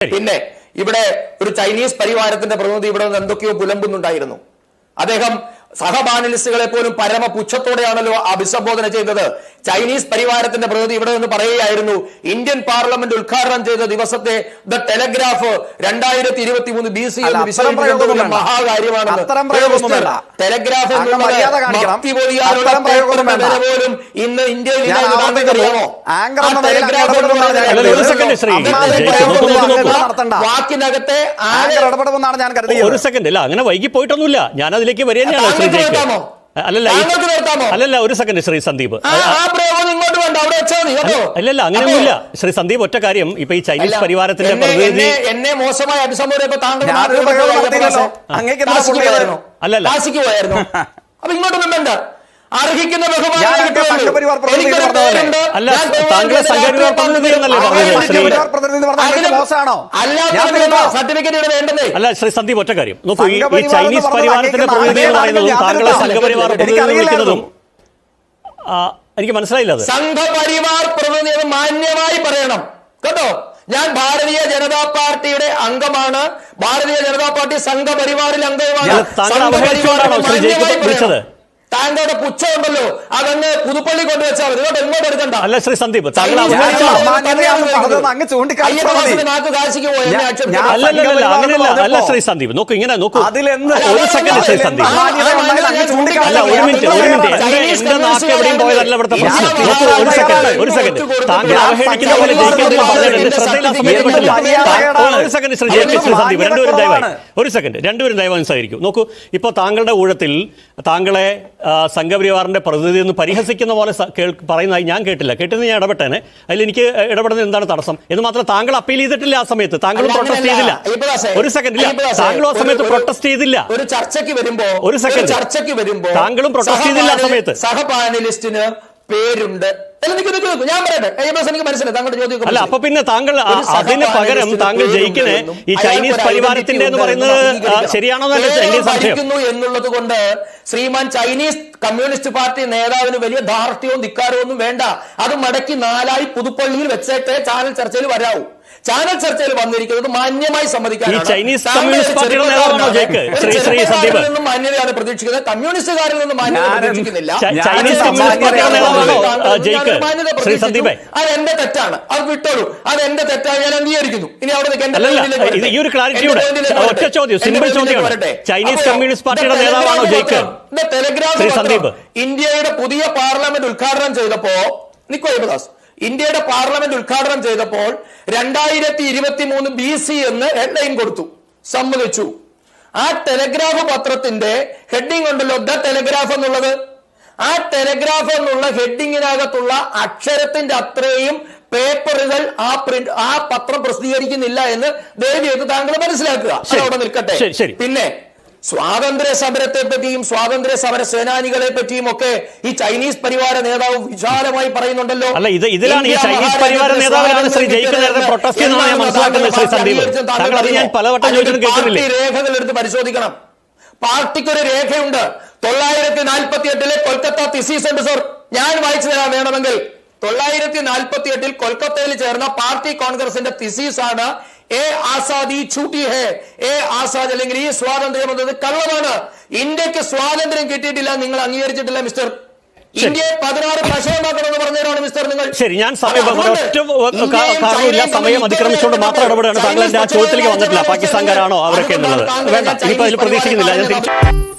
പിന്നെ ഇവിടെ ഒരു ചൈനീസ് പരിവാരത്തിന്റെ പ്രതിനിധി ഇവിടെ നിന്ന് എന്തൊക്കെയോ പുലമ്പുന്നുണ്ടായിരുന്നു. അദ്ദേഹം സഹപാനലിസ്റ്റുകളെ പോലും പരമ പുച്ഛത്തോടെയാണല്ലോ അഭിസംബോധന ചെയ്തത്. ചൈനീസ് പരിവാരത്തിന്റെ പ്രതിനിധി ഇവിടെ നിന്ന് പറയുകയായിരുന്നു ഇന്ത്യൻ പാർലമെന്റ് ഉദ്ഘാടനം ചെയ്ത ദിവസത്തെ ദ ടെലഗ്രാഫ് രണ്ടായിരത്തി ഇരുപത്തി മൂന്ന് ബി സി വേണ്ട. ടെലഗ്രാഫ് പോലും ഇന്ന് ഇന്ത്യയിൽ. വാക്കിനകത്തെ ഒരു സെക്കൻഡ് അല്ല അങ്ങനെ വൈകി പോയിട്ടൊന്നുമില്ല ഞാൻ അതിലേക്ക് വരിക തന്നെയാണ് ശ്രീ? അല്ലല്ല? അല്ലല്ല ഒരു സെക്കൻഡ് ശ്രീ സന്ദീപ്. ഇങ്ങോട്ട് അല്ലല്ല അങ്ങനെയൊന്നുമില്ല. ശ്രീ സന്ദീപ് ഒറ്റ കാര്യം. ഇപ്പൊ ഈ ചൈനീസ് പരിവാരത്തിന്റെ എന്നെ- പ്രതിനിധി എന്നെ- മോശമായി അഭിസംബോധന? അല്ലല്ല. അപ്പൊ ഇങ്ങോട്ടൊന്നും വേണ്ട. അർഹിക്കുന്ന. അല്ല, ശ്രീ- സന്ദീപ് ഒറ്റ കാര്യം. നോക്കൂ ഈ- ചൈനീസ് പരിവാരത്തിന്റെ പറഞ്ഞാൽ പ്രതിനിധി എന്ന് അങ്ങേക്ക് പറയുന്നതും താങ്കളെ സംഘപരിവാർ പ്രതിനിധി വിളിക്കുന്നതും എനിക്ക് മനസ്സിലായില്ല അത് സംഘപരിവാർ പ്രതിനിധി എന്ന് മാന്യമായി പറയണം. കേട്ടോ? ഞാൻ ഭാരതീയ ജനതാ പാർട്ടിയുടെ അംഗമാണ്. ഭാരതീയ ജനതാ പാർട്ടി സംഘപരിവാറിൽ അംഗവുമാണ്. താങ്കളുടെ പുച്ഛമുണ്ടല്ലോ അതങ്ങ് പുതുപ്പള്ളി കൊണ്ടുവച്ചാൽ മതി. ഇങ്ങോട്ട് ഇങ്ങോട്ട് എടുക്കണ്ട. അല്ല ശ്രീ സന്ദീപ് അല്ല ശ്രീ സന്ദീപ് നോക്കൂ ഇങ്ങനെ നോക്കൂ. ഒരു സെക്കൻഡ് ശ്രീ സന്ദീപ്. അല്ല ഒരു മിനിറ്റ് ഒരു മിനിറ്റ്. എന്റെ നാക്ക് എവിടെയും പോയതല്ല ഇവിടുത്തെ പ്രശ്നം. നോക്കൂ ഒരു സെക്കൻഡ് ഒരു സെക്കൻഡ് താങ്കൾ അവഹേളിക്കുന്ന പോലെ ആ സമയത്ത് ഇതിന്റെ പെട്ടില്ല മര്യാദകേടാണ്. ഒരു സെക്കൻഡ് ശ്രീ ശ്രീ സന്ദീപ് രണ്ടുപേരും ദയവായി. ഒരു സെക്കൻഡ് രണ്ടുപേരും ദയവായി സഹകരിക്കും നോക്കൂ ഇപ്പോൾ താങ്കളുടെ ഊഴത്തിൽ താങ്കളെ ആ, സംഘപരിവാറിന്റെ പ്രതിനിധി എന്ന് പരിഹസിക്കുന്ന പോലെ പറയുന്നതായി ഞാൻ കേട്ടില്ല. കേട്ടത് ഞാൻ ഇടപെട്ടേനെ. അതിൽ എനിക്ക് ഇടപെടുന്നത് എന്താണ് തടസ്സം? എന്ന് മാത്രം താങ്കൾ അപ്പീൽ ചെയ്തിട്ടില്ല ആ സമയത്ത്. താങ്കൾ പ്രൊട്ടസ്റ്റ് ചെയ്തില്ല. ഒരു സെക്കൻഡ് ഇല്ല. അയ്യപ്പദാസേ, ആ സമയത്ത് പ്രൊട്ടസ്റ്റ് ചെയ്തില്ല. ഒരു ചർച്ചയ്ക്ക് വരുമ്പോ ഒരു സെക്കൻഡ് ചർച്ചയ്ക്ക് വരുമ്പോ താങ്കളും പ്രൊട്ടസ്റ്റ് ചെയ്തില്ല ആ സമയത്ത്. സഹപാനലിസ്റ്റിന് പേരുണ്ട്. ഞാൻ പറയട്ടെ. താങ്കളുടെ അല്ല അപ്പൊ പിന്നെ താങ്കൾ അതിന് പകരം താങ്കൾ ജയിക്കണേ ഈ ചൈനീസ് പരിവാരത്തിന്റെ എന്ന് പറയുന്നത്. ശരിയാണോ ഭരിക്കുന്നു എന്നുള്ളത് കൊണ്ട് ശ്രീമാൻ ചൈനീസ് കമ്മ്യൂണിസ്റ്റ് പാർട്ടി നേതാവിന് വലിയ ധാർഷ്ട്യവും ധിക്കാരവും ഒന്നും വേണ്ട. അത് മടക്കി നാലായി പുതുപ്പള്ളിയിൽ വെച്ചേട്ടേ ചാനൽ ചർച്ചയിൽ വരാവൂ. ചാനൽ ചർച്ചയിൽ വന്നിരിക്കുന്നത് മാന്യമായി സമ്മതിക്കാനാണ്. നിന്നും മാന്യതയാണ് പ്രതീക്ഷിക്കുന്നത്. കമ്മ്യൂണിസ്റ്റുകാരിൽ നിന്നും മാന്യത പ്രതീക്ഷിക്കുന്നില്ല. മാന്യത. അത് എന്റെ തെറ്റാണ്. അത് വിട്ടോളൂ. അത് എന്റെ തെറ്റാണ്. ഞാൻ അംഗീകരിക്കുന്നു. ഇനി അവിടെ നിൽക്ക്. എന്റെ അല്ലല്ല പോയിന്റിലേക്ക് ഇത് വരട്ടെ. ഈ ഒരു ഒറ്റ ചോദ്യം സിമ്പിൾ ചോദ്യമാണ്. ചൈനീസ് കമ്മ്യൂണിസ്റ്റ് പാർട്ടിയുടെ നേതാവാണോ ജയിക്ക്? ടെലഗ്രാഫ്. ഇന്ത്യയുടെ പുതിയ പാർലമെന്റ് ഉദ്ഘാടനം ചെയ്തപ്പോ നിക്കോ യേശുദാസ് ഇന്ത്യയുടെ പാർലമെന്റ് ഉദ്ഘാടനം ചെയ്തപ്പോൾ രണ്ടായിരത്തി ഇരുപത്തി മൂന്ന് ബി സി എന്ന് ഹെഡ്ലൈൻ കൊടുത്തു. സമ്മതിച്ചു. ആ ടെലഗ്രാഫ് പത്രത്തിന്റെ ഹെഡിങ് ഉണ്ടല്ലോ. ദ ടെലഗ്രാഫ് എന്നുള്ളത്. ആ ടെലഗ്രാഫ് എന്നുള്ള ഹെഡിങ്ങിനകത്തുള്ള അക്ഷരത്തിന്റെ അത്രയും പേപ്പറുകൾ ആ പ്രിന്റ് ആ പത്രം പ്രസിദ്ധീകരിക്കുന്നില്ല എന്ന് ദയവ് ചെയ്ത് താങ്കൾ മനസ്സിലാക്കുക. അവിടെ നിൽക്കട്ടെ. പിന്നെ സ്വാതന്ത്ര്യ സമരത്തെ പറ്റിയും സ്വാതന്ത്ര്യ സമര സേനാനികളെ പറ്റിയും ഒക്കെ ഈ ചൈനീസ് പരിവാര നേതാവ് വിശാലമായി പറയുന്നുണ്ടല്ലോ. അല്ല, ഇത് ഇതിലാണ് ഈ ചൈനീസ് പരിവാര നേതാവിനാണ് ശ്രീ സ്വാതന്ത്ര്യം ജയിക്ക് നേരത്തെ കിട്ടിയത് protest ഞാൻ മനസ്സിലാക്കുന്നത് ശ്രീ സന്ദീപ്. താങ്കൾ ഞാൻ പലവട്ടം ചോദിച്ചിട്ടും രേഖകൾ എടുത്ത് പരിശോധിക്കണം. പാർട്ടിക്കൊരു രേഖയുണ്ട്. തൊള്ളായിരത്തി നാൽപ്പത്തി എട്ടിലെ കൊൽക്കത്ത തിസി ഉണ്ട് സർ ഞാൻ വായിച്ചു തരാം. വേണമെങ്കിൽ തൊള്ളായിരത്തി നാൽപ്പത്തി എട്ടിൽ കൊൽക്കത്തയിൽ ചേർന്ന പാർട്ടി കോൺഗ്രസിന്റെ തിസീസ് ആണ് എ ആസാദി ചൂട്ടി ഹേ. ഏ ആസാദ് അല്ലെങ്കിൽ ഈ സ്വാതന്ത്ര്യം എന്നത് കള്ളമാണ്. ഇന്ത്യയ്ക്ക് സ്വാതന്ത്ര്യം കിട്ടിയിട്ടില്ല നിങ്ങൾ അംഗീകരിച്ചിട്ടില്ല മിസ്റ്റർ. ഇന്ത്യയെ പതിനാറ് കഷയമാക്കണമെന്ന് പറഞ്ഞവരാണ് മിസ്റ്റർ നിങ്ങൾ. ശരി ഞാൻ സമയം കാരണമില്ല. സമയം അതിക്രമിച്ചുകൊണ്ട് മാത്രം ഇടപെടുകയാണ് താങ്കൾ എന്റെ ആ ചോദ്യത്തിലേക്ക് വന്നിട്ടില്ല പാകിസ്ഥാൻകാരാണോ അവരൊക്കെ എന്നുള്ളത്? വേണ്ട ഇനിയിപ്പോ അതിൽ പ്രതീക്ഷിക്കുന്നില്ല. ഞാൻ തിരിച്ചു